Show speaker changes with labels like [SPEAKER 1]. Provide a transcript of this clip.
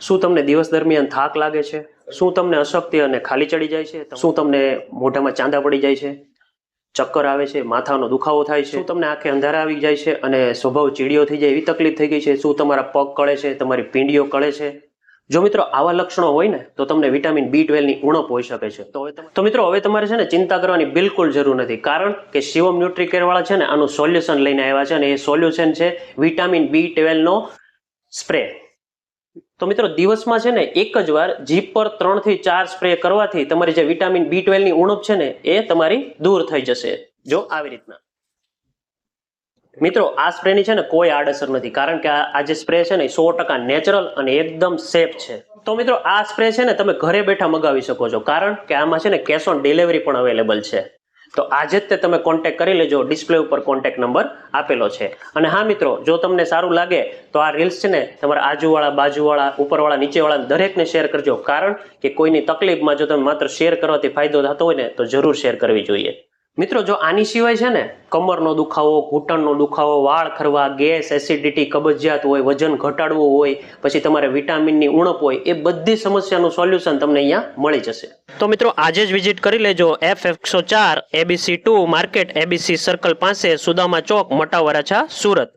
[SPEAKER 1] શું તમને દિવસ દરમિયાન થાક લાગે છે? શું તમને અશક્તિ અને ખાલી ચડી જાય છે? શું તમને મોઢામાં ચાંદા પડી જાય છે? ચક્કર આવે છે, માથાનો દુખાવો થાય છે? શું તમને આંખે અંધારા આવી જાય છે અને સ્વભાવ ચીડિયો થઈ જાય એવી તકલીફ થઈ ગઈ છે? શું તમારા પગ કળે છે, તમારી પીંડીઓ કળે છે? જો મિત્રો આવા લક્ષણો હોય ને, તો તમને વિટામિન બી ટ્વેલ્વની ઉણપ હોઈ શકે છે. તો હવે તો મિત્રો હવે તમારે છે ને ચિંતા કરવાની બિલકુલ જરૂર નથી. કારણ કે શિવમ ન્યુટ્રીકેર વાળા છે ને, આનું સોલ્યુશન લઈને આવ્યા છે અને એ સોલ્યુશન છે વિટામિન બી ટ્વેલ્વનો સ્પ્રે. તો મિત્રો, દિવસમાં છે ને એક જ વાર જીભ પર ત્રણથી ચાર સ્પ્રે કરવાથી તમારી જે વિટામિન બી ટ્વેલ્વની ઉણપ છે ને, એ તમારી દૂર થઈ જશે. જો આવી રીતના. મિત્રો, આ સ્પ્રેની છે ને કોઈ આડઅસર નથી, કારણ કે આ જે સ્પ્રે છે ને સો ટકા નેચરલ અને એકદમ સેફ છે. તો મિત્રો, આ સ્પ્રે છે ને તમે ઘરે બેઠા મગાવી શકો છો, કારણ કે આમાં છે ને કેશ ઓન ડિલિવરી પણ અવેલેબલ છે. તો આજે જ તે તમે કોન્ટેક્ટ કરી લેજો. ડિસ્પ્લે ઉપર કોન્ટેક્ટ નંબર આપેલો છે. અને હા મિત્રો, જો તમને સારું લાગે, તો આ રીલ્સ છે ને તમારા આજુવાળા, બાજુવાળા, ઉપરવાળા, નીચેવાળા દરેકને શેર કરજો. કારણ કે કોઈની તકલીફમાં જો તમે માત્ર શેર કરવાથી ફાયદો થતો હોય ને, તો જરૂર શેર કરવી જોઈએ. મિત્રો, જો આની સિવાય છે ને, કમરનો દુખાવો, ઘૂંટણનો દુખાવો, વાળ ખરવા, ગેસ એસિડિટી કબજિયાત હોય, વજન ઘટાડવું હોય, પછી તમારે વિટામિનની ઉણપ હોય, એ બધી સમસ્યાનું સોલ્યુશન તમને અહીંયા મળી જશે. તો મિત્રો, આજે જ વિઝિટ કરી લેજો એફ એકસો ચાર ABC two market ABC circle પાસે સુદામા ચોક મટાવરાછા સુરત.